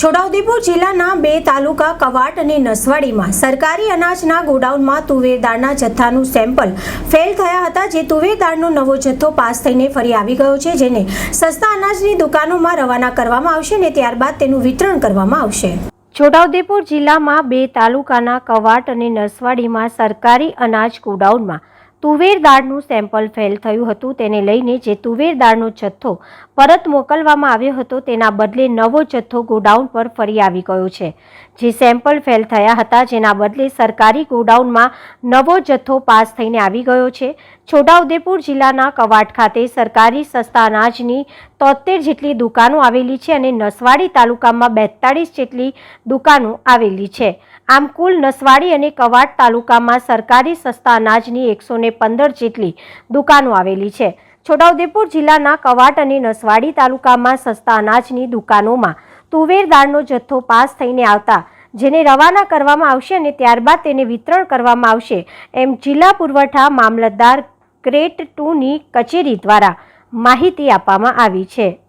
છોટાઉદેપુર જિલ્લાના બે તાલુકા કવાટ અને નસવાડીમાં સરકારી અનાજના ગોડાઉનમાં તુવેર દાળના જથ્થાનું સેમ્પલ ફેલ થયા હતા, જે તુવેર દાળનો નવો જથ્થો પાસ થઈને ફરી આવી ગયો છે, જેને સસ્તા અનાજની દુકાનોમાં રવાના કરવામાં આવશે અને ત્યારબાદ તેનું વિતરણ કરવામાં આવશે. છોટાઉદેપુર જિલ્લામાં બે તાલુકાના કવાટ અને નસવાડીમાં સરકારી અનાજ ગોડાઉનમાં તુવેર દાળનું સેમ્પલ ફેલ થયું હતું, તેને લઈને જે તુવેર દાળનો જથ્થો પરત મોકલવામાં આવ્યો હતો, તેના બદલે નવો જથ્થો ગોડાઉન પર ફરી આવી ગયો છે. જે સેમ્પલ ફેલ થયા હતા, જેના બદલે સરકારી ગોડાઉનમાં નવો જથ્થો પાસ થઈને આવી ગયો છે. છોટાઉદેપુર જિલ્લાના કવાટ ખાતે સરકારી સસ્તા અનાજની તોતેર જેટલી દુકાનો આવેલી છે અને નસવાડી તાલુકામાં બેતાળીસ જેટલી દુકાનો આવેલી છે. આમ કુલ નસવાડી અને કવાટ તાલુકામાં સરકારી સસ્તા અનાજની એકસો પંદર જેટલી દુકાનો આવેલી છે. છોટાઉદેપુર જિલ્લાના કવાટ અને નસવાડી તાલુકામાં સસ્તા અનાજની દુકાનોમાં તુવેર દાળનો જથ્થો પાસ થઈને આવતા, જેને રવાના કરવામાં આવશે અને ત્યારબાદ તેને વિતરણ કરવામાં આવશે, એમ જિલ્લા પુરવઠા મામલતદાર ગ્રેટ ટુની કચેરી દ્વારા માહિતી આપવામાં આવી છે.